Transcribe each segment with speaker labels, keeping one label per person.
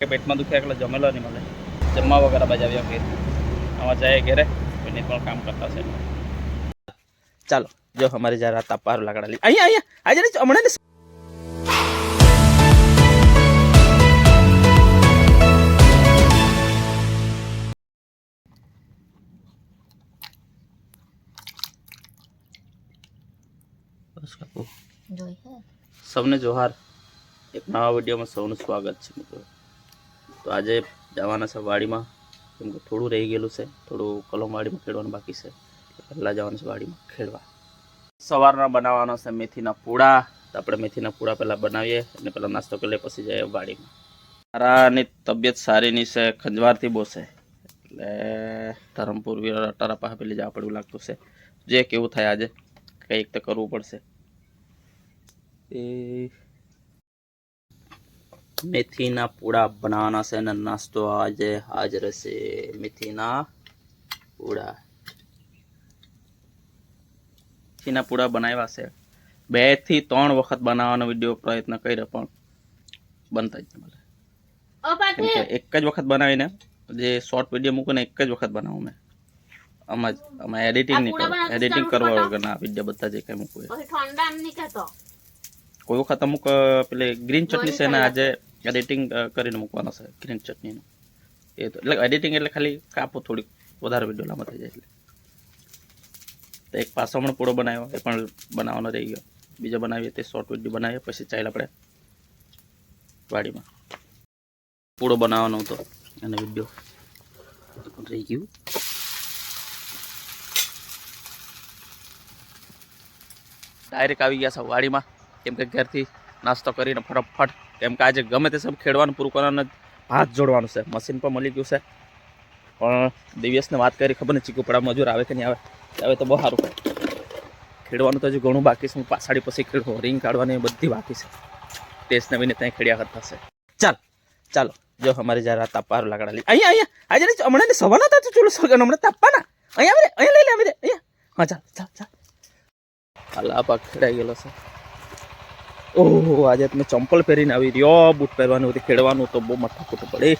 Speaker 1: કે પેટમાં દુખે એટલે જમેલો નહીં મળે. જમવા વગર બજાવ્યા ઘેર આમાં જાય ઘેરે કોઈને પણ કામ કરતા છે ચાલો જો અમારી રાત પારું લાકડા લઈ અહીંયા અહીંયા આજે ને હમણાં ને સૌને જોહાર. એક નવા વિડીયોમાં સૌનું સ્વાગત છે મિત્રો. તો આજે જવાના છે વાડીમાં. કેમ કે થોડું રહી ગયેલું છે. થોડું કલમ વાડીમાં ખેડવાનું બાકી છે. પહેલાં જવાનું છે વાડીમાં ખેડવા. સવારના બનાવવાનો છે મેથીના પૂળા તો આપણે મેથીના પૂળા પહેલાં બનાવીએ અને પહેલાં નાસ્તો કરી લઈએ, પછી જઈએ વાડીમાં. તારાની તબિયત સારી નહીં છે, ખંજવારથી બહુ છે. એટલે ધરમપુર અટારા પાસે પેલી જવા પડવું લાગતું છે. જે કેવું થાય આજે, કંઈક તો કરવું પડશે. એ મેથીના પૂડા બનાવવાના છે અને નાસ્તો આજે હાજર છે. મેથીના પૂડા. મેથીના પૂડા બનાવ્યા છે. બેથી ત્રણ વખત બનાવવાનો વીડિયો પ્રયત્ન કર્યો પણ બનતા જ મળે. એક જ વખત બનાવીને જે શોર્ટ વીડિયો મૂકું ને એક જ વખત બનાવું મેં. આમાં જ આમાં એડિટિંગ નહીં કરું. એડિટિંગ કરવા વગરના વીડિયો બધા જે કંઈ
Speaker 2: મૂકું ઠંડા
Speaker 1: કોઈ વખત અમુક પેલી ગ્રીન ચટણી છે ને આજે એડિટિંગ કરીને મૂકવાનો છે ગ્રીન ચટણીનું એ તો, એટલે એડિટિંગ એટલે ખાલી કાપો થોડીક, વધારે વીડિયો લાંબા થઈ જાય એટલે. તો એક પાસો હમણાં પૂળો બનાવ્યો, એ પણ બનાવવાનો રહી ગયો. બીજો બનાવીએ તે શોર્ટ વીડિયો બનાવીએ, પછી ચાલ આપણે વાડીમાં. પૂળો બનાવવાનો હતો, અને વીડિયો રહી ગયું. ડાયરેક્ટ આવી ગયા છે વાડીમાં, કેમ કે ઘેરથી નાસ્તો કરીને ફટાફટ. કેમ કે આજે ગમે તે સબ ખેડવાનું પૂરું કરવાનું હાથ જોડવાનું છે. મશીન પણ મળી ગયું છે. પણ દિવ્યસને વાત કરી, ખબર નહીં ચીકુપડા મજૂર આવે કે નહીં આવે. આવે તો બહુ સારું. ખેડવાનું તો હજુ ઘણું બાકી છે. હું પાછાડી પછી ખેડવું રિંગ કાઢવાની બધી બાકી છે. ટેસ્ટ નવીને ત્યાં ખેડ્યા કરતા છે. ચાલ, ચાલો. જો અમારી જરા તાપાર લાકડા લઈ અહીંયા અહીંયા. આજે ને હમણાં ને સવારના હતા ચૂલો સગન હમણાં તાપવાના અહીંયા અહીંયા લઈ લે અમે અહીંયા. હા, ચાલ ચાલ ચાલ. પાક ખેડાઈ ગયેલો છે. ઓહો, આજે તમે ચંપલ પહેરીને આવી રહ્યો. બૂટ પહેરવાનું હતી ખેડવાનું તો બહુ મઠા ખોટું પડે.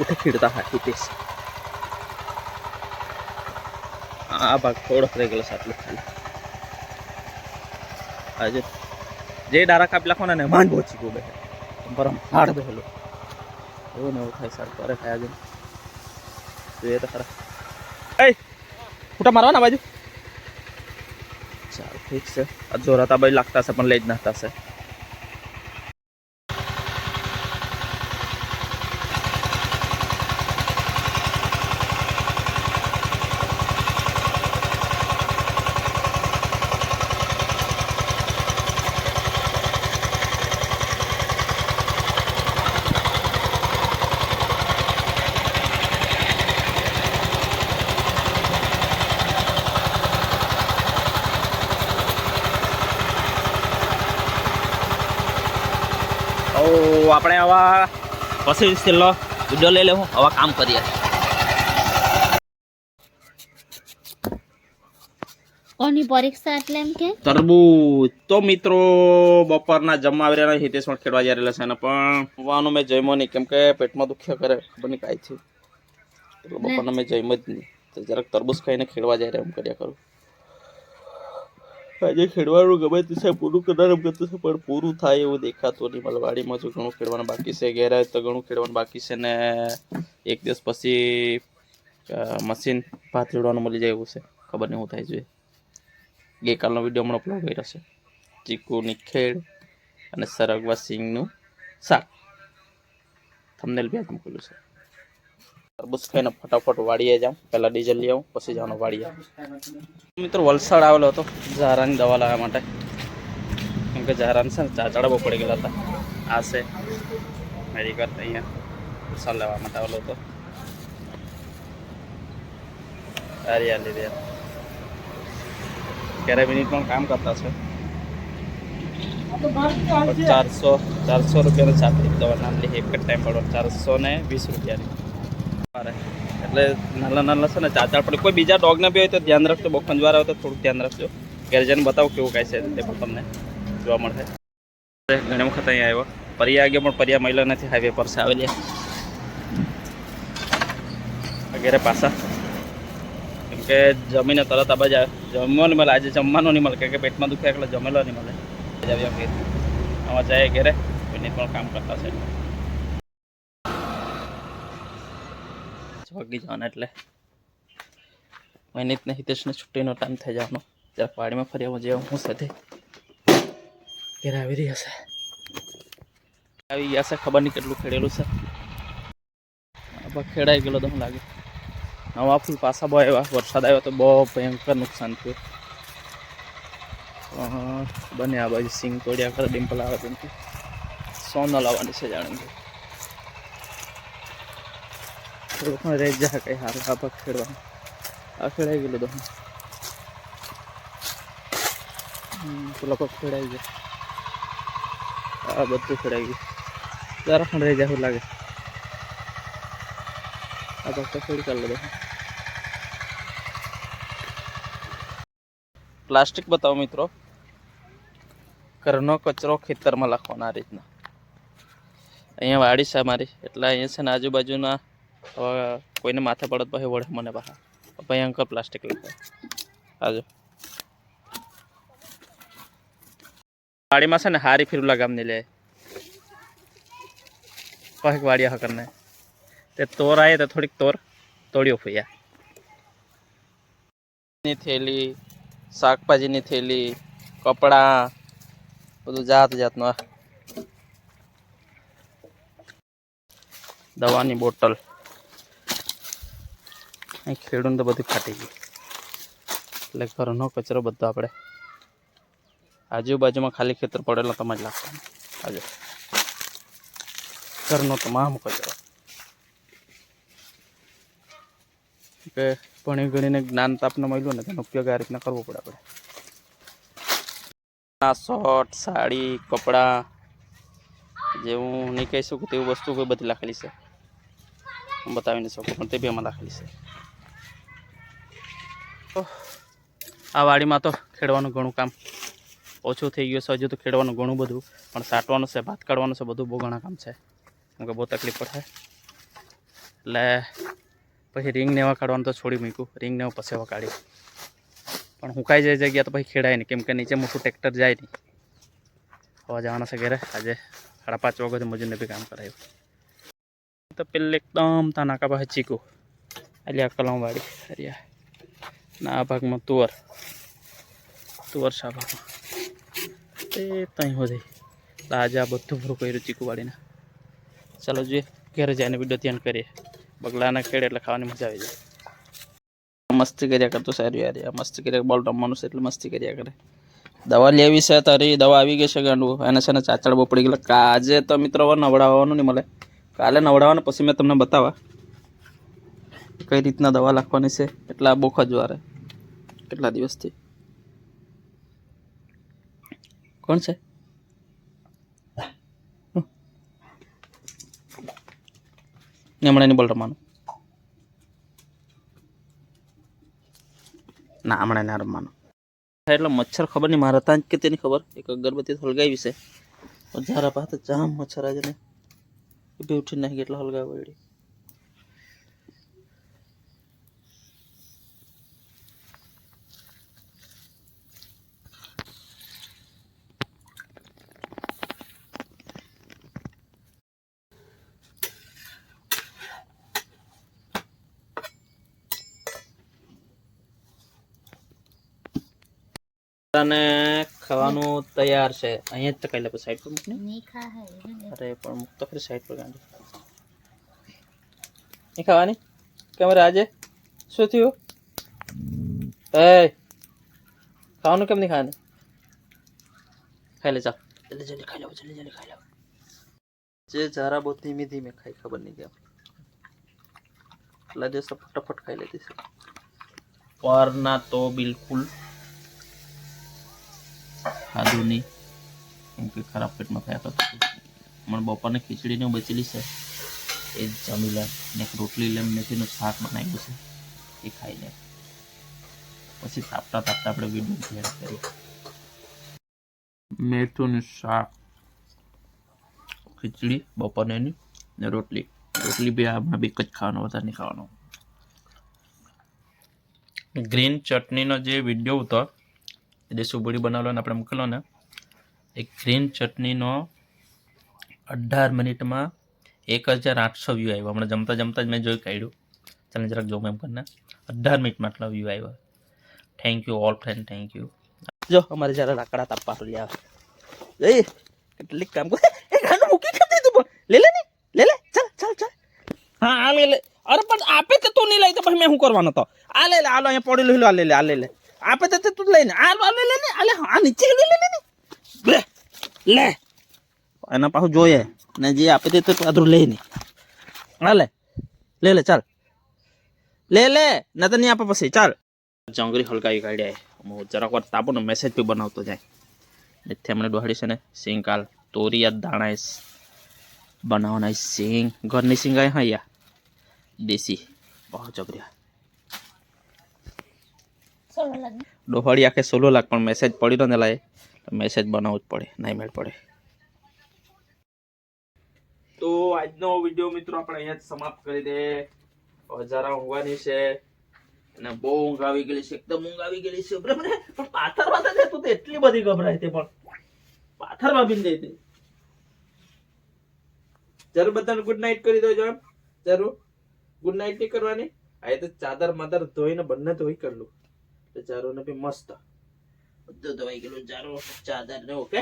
Speaker 1: ઉઠે ખેડતા હા હિતેશ આ ભાગ થોડોક રહી ગયેલો છે ખાલી આજે જે ડારા કાપી લખો ને માંડ પહોંચી ગયો બેઠા પરમ હાડ બેહેલો. એવું ને એવું થાય સારું કરે થાય આજે. જોઈએ તો ખરા. એ, ફૂટા મારવાના બાજુ? ઠીક છે આ જોરાતા બાઈ લાગતા હશે પણ લઈ જ નાખતા છે ઓ આપણે આવા પછી છેલ્લો વીડિયો લઈ લેવું આવા કામ કરીએ.
Speaker 2: કોની પરીક્ષા એટલે એમ કે?
Speaker 1: તરબૂચ. તો મિત્રો બપોરના જમવા આવી રહ્યા હિતેશ પણ ખેડવા જઈ રહેલા છે અને પણ મેં જમ્યો નહીં કેમ કે પેટમાં દુખ્યા કરે ખબર નહીં કાંઈ છે એટલે બપોરના મેં જમ્યો જ નહીં. તો જરાક તરબૂચ ખાઈને ખેડવા જાય રહ્યા એમ કર્યા કરું. આજે ખેડવાનું ગમે તે છે, પૂરું એમ કરતું છે, પણ પૂરું થાય એવું દેખાતું નહીં. મલવાડીમાં વાડીમાં જો ઘણું ખેડવાનું બાકી છે ઘેર તો ઘણું ખેડવાનું બાકી છે ને એક દિવસ પછી મશીન ભાત રેડવાનું મળી જાય એવું છે. ખબર નહીં, હું થાય જોઈએ. ગઈકાલનો વીડિયો હમણાં અપલોડ કર્યો છે. ચીકુની ખેડ અને સરગવા સિંગનું શાક. થંબનેલ બી આજ મૂકેલું છે. તરબૂચ ખાઈને ફટાફટ વાડીએ જાઉં. પહેલાં ડીઝલ લઈ આવું, પછી જવાનું વાડીએ. મિત્રો, વલસાડ આવેલો હતો ઝારાની દવા લાવવા માટે. કેમ કે ઝારાને છે ને ચાચડા બહુ પડી ગયેલા હતા. આ છે મેડિકલ અહીંયા વલસાડ લેવા માટે આવેલો હતો. સારી આ લીધી ક્યારે મિનિટમાં કામ કરતા છે? ચારસો ચારસો રૂપિયાનો ચાકરી દવા નામ લે એક જ ટાઈમ પડો ચારસો ને વીસ રૂપિયાની. મારે એટલે નાના નાના છે ને ચાચા પડે. કોઈ બીજા ડોગને બી હોય તો ધ્યાન રાખજો. બહુ ખંજવાર આવે તો થોડુંક ધ્યાન રાખજો. ઘેર જઈને બતાવો કેવું કાંઈ છે તે પણ તમને જોવા મળશે. ઘણી વખત અહીંયા આવ્યો. પરિયા આગળ પણ પરિયા મહિલા નથી. હાઈવે પર છે. આવેલી. વગેરે પાછા. કેમ કે જમીને તરત આ બાજુ જમવાનું નહીં મળે. આજે જમવાનું નહીં મળે. કેમ કે પેટમાં દુખે એટલે જમેલો નહીં મળે. ઘેર આમાં જાય ઘેરે. એની પણ કામ કરતા છે. વાગી જવાના એટલે. મહેનત ને હિતેશને છુટ્ટીનો ટાઈમ થઈ જવાનો. ત્યારે પાડીમાં ફરી આવું જેવા હું સાથે. ઘેર આવી રહ્યા છે આવી ગયા છે, ખબર નહીં કેટલું ખેડેલું છે. આમાં ખેડાઈ ગયેલો તો હું લાગે. નવા ફૂલ પાછા બહુ આવ્યા. વરસાદ આવ્યો તો બહુ ભયંકર નુકસાન થયું. બને આ બાજુ સિંગ તોડ્યા કરે, ડિમ્પલ આવે તેમથી સોના લાવવાની છે જાણે. રહી જા કઈ હાલ આ ખેડવાનું. આ ખેડાઈ ગયેલું તો પેલો પગ ખેડાઈ ગયો. આ બધું ખેડાઈ ગયું. જરા રહી જાય લાગે. આ ભાગ તો ખેડી કાઢ પ્લાસ્ટિક બતાવો મિત્રો. ઘરનો કચરો ખેતરમાં નાખવાનો આ રીતના. અહીંયા વાડી છે મારી એટલે અહીંયા છે ને આજુબાજુના હવે કોઈને માથે પડત પછી વળે મને બહાર ભયંકર પ્લાસ્ટિક લખે. આજો. વાડીમાં છે ને હારી ફિરુલા ગામની લે. કહે વાડિયા હકરને તે તોર આવે તો થોડીક તોર તોડ્યો ફૂયા. થેલી, શાકભાજીની થેલી, કપડાં, બધું જાત જાતનું દવાની બોટલ. અહીં ખેડૂને તો બધું ફાટી ગયું. એટલે ઘરનો કચરો બધો આપણે આજુબાજુમાં ખાલી ખેતર પડેલો તમારે લાગવાનું આજે ઘરનો તમામ કચરો. કે ભણી ગણીને જ્ઞાન તો આપણને મળ્યું ને તેનો ઉપયોગ આ રીતના કરવો પડે આપણે. શર્ટ, સાડી, કપડાં જેવું નહીં કહી શકું તેવું વસ્તુ કોઈ બધી લખેલી છે. હું બતાવી નહીં શકું, પણ તે બી એમાં લખેલી છે. આ વાડીમાં તો ખેડવાનું ઘણું કામ ઓછું થઈ ગયું છે. હજુ તો ખેડવાનું ઘણું બધું, પણ સાટવાનું છે, ભાત કાઢવાનું છે, બધું બહુ ઘણા કામ છે. કેમ કે બહુ તકલીફ પડે. એટલે પછી રિંગ નેવા કાઢવાનું તો છોડી મૂક્યું. રિંગ ને એવું પછી કાઢી પણ હુંકાઈ જાય જગ્યા તો પછી ખેડાય નહીં. કેમ કે નીચે મોટું ટ્રેક્ટર જાય નહીં. હવા જવાના છે ઘરે. આજે સાડા પાંચ વાગે મજૂરને બી કામ કરાયું. તો પેલે એકદમ તા નાકા પાસે ચીકું એટલે આ કલમવાડી હરિયા ના, આ ભાગમાં તુવર. તુવર શા ભાગમાં. તે ત્યાં સુધી આજે આ બધું ભરું કર્યું ચીકુવાડીને. ચાલો જોઈએ, ઘરે જઈને વીડિયો ધ્યાન કરીએ. બગલાના ખેડે એટલે ખાવાની મજા આવી જાય. મસ્તી કર્યા કરતો સારું યાર. આ મસ્તી કર્યા બોલ રમવાનું છે એટલે મસ્તી કર્યા કરે. દવા લેવી છે તારી, દવા આવી ગઈ છે ગાંડું. એને છે ને ચાચડ બપડી પડી ગયેલા. કાજે તો મિત્રો નવડાવવાનું નહીં મળે. કાલે નવડાવવાનું, પછી મેં તમને બતાવવા કઈ રીતના દવા લખવાની છે? એટલા બહુ ખજવારે કેટલા દિવસથી? કોણ છે? હમણાં નહીં બોલ રમવાનું. ના, હમણાં ના રમવાનું. એટલે મચ્છર ખબર નહીં, મારા ત્યાં કે તેની ખબર? એક અગરબત્તી હલગાવી છે. જરા પાસે જામ મચ્છર આજે ને ઉઠી નાખી, એટલે હલગાવી વળી ખાવાનું તૈયાર છે. અહીંયા જ તકાઈ લે સાઈડ પર મૂકને. અરે પણ મૂકતો ખરી સાઈડ પર ગાંડી. નહીં ખાવાની? કેમ રે આજે? શું થયું? એ ખાવાનું કેમ નહીં ખાવાનું? ખાઈ લે ચાલ જલ્દી જલ્દી ખાઈ લો જલ્દી જલ્દી ખાઈ લો. જે જરા બહુ ધીમે ધીમે ખાઈ ખબર નહીં કેમ. એટલે જે ફટાફટ ખાઈ લેતી છે. પરના તો બિલકુલ ખાધું નહીં. કેમ કે ખરાબ પેટમાં ખાયા કરતું મને બપોરને ખીચડીને એવું બચેલી છે. એ જમી લે. ને રોટલી લેમ મેથીનું શાક બનાવ્યું છે. એ ખાઈ લે. પછી તાપતા તાપતા આપણે વીડિયો તૈયાર કરીએ. મેથીનું શાક. ખીચડી, બપોરને ને રોટલી. રોટલી બી આમાં બી કચ ખાવાનો, વધારે નહીં ખાવાનો. ગ્રીન ચટણીનો જે વીડિયો હતો દેશી બુડી બનાવેલો ને આપણે મોકલો ને એ ગ્રીન ચટણીનો અઢાર મિનિટમાં એક હજાર આઠસો વ્યૂ આવ્યો. હમણાં જમતા જમતા જ મેં જોઈ કાઢ્યું. ચાલે જરાક જોઉં એમ કરીને. અઢાર મિનિટમાં આટલા વ્યૂ આવ્યો. Thank you all friend thank you જો, અમારે જ્યારે લાકડા તાપવા લે આવે એ, કેટલીક કામ કરે એ ગાનું મૂકી દીધું પણ? લે લે ને, લે લે, ચાલ ચાલ ચાલ. હા, આ લે લે. અરે પણ આપે કે તું નહીં લઈ? તો પછી મેં શું કરવાનો તો? આ લે લે, આ લો, અહીંયા પડી લો, આ લે લે, આ લે લે. આપે તે તે લઈને આ લો લે ને આ લે આ નીચે લે લે લે લે લે. એના પાછું જોઈએ. ને જે આપે તે આધરું લઈ નહીં હા, લે. લે લે, ચાલ. લે લે. ના તો નહીં આપે પછી, ચાલ. જંગરી હલકાવી કાઢ્યા હું જરાક વાર તાપો ને મેસેજ બી બનાવતો જાય. એટલે મને દોહાડી છે ને સિંગ કાલ તોરિયા દાણા બનાવવાના સિંગ. ઘરની સિંગ આય હા યા દેશી. બહુ જબર્યા.
Speaker 2: સોલો
Speaker 1: આખે સોલો લાખ પણ મેસેજ પડી ને લાય. મેસેજ બનાવવું જ પડે, નહીં મેળ પડે. તો આજનો વીડિયો મિત્રો આપણે અહીંયા જ સમાપ્ત કરી દે હજારા જરા ઊંઘવાની છે અને બહુ ઊંઘ આવી ગયેલી છે, એકદમ ઊંઘ આવી ગયેલી છે. બરાબર પણ પાથર પાથરમાં તો તું તો એટલી બધી ગભરાય તે પણ. પાથરમાં બી દે તે. જરૂર બધાને ગુડ નાઇટ કરી દો જરૂર. ગુડ નાઇટ નહીં કરવાની. આ તો ચાદર માદર ધોઈને બંને ધોઈ કરલું તો ચારોને બી મસ્ત. બધું દવાઈ ગયેલું ચારો ચાદર ને ઓકે?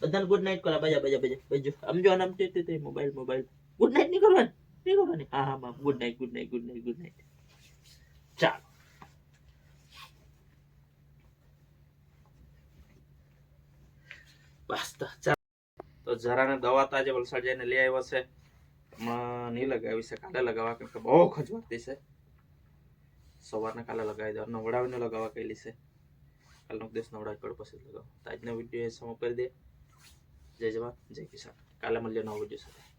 Speaker 1: બધાને ગુડ નાઇટ કરો. બજા બજા બજા, બજો. આમ જો આમ તે તે મોબાઈલ મોબાઈલ ગુડ નાઇટ નહીં કરવાની નહીં કરવાની. હા હા good night good night good night good night ચાલો. તો જરાને દવા તો આજે વલસાડ જઈને લઈ આવ્યો છે. હમણાં નહીં લગાવી છે કાલે લગાવવા કેમ કે બહુ ખજવાતી છે. સવારના કાલે લગાવી દો નવડાવીને લગાવવા કહેલી છે. કાલનો દિવસ નવડાવી પડે પછી લગાવો. તો આજનો વીડિયો સમાપ્ત કરી દે. જય જવાન, જય કિસાન. કાલે મળીએ નવો વીડિયો સાથે.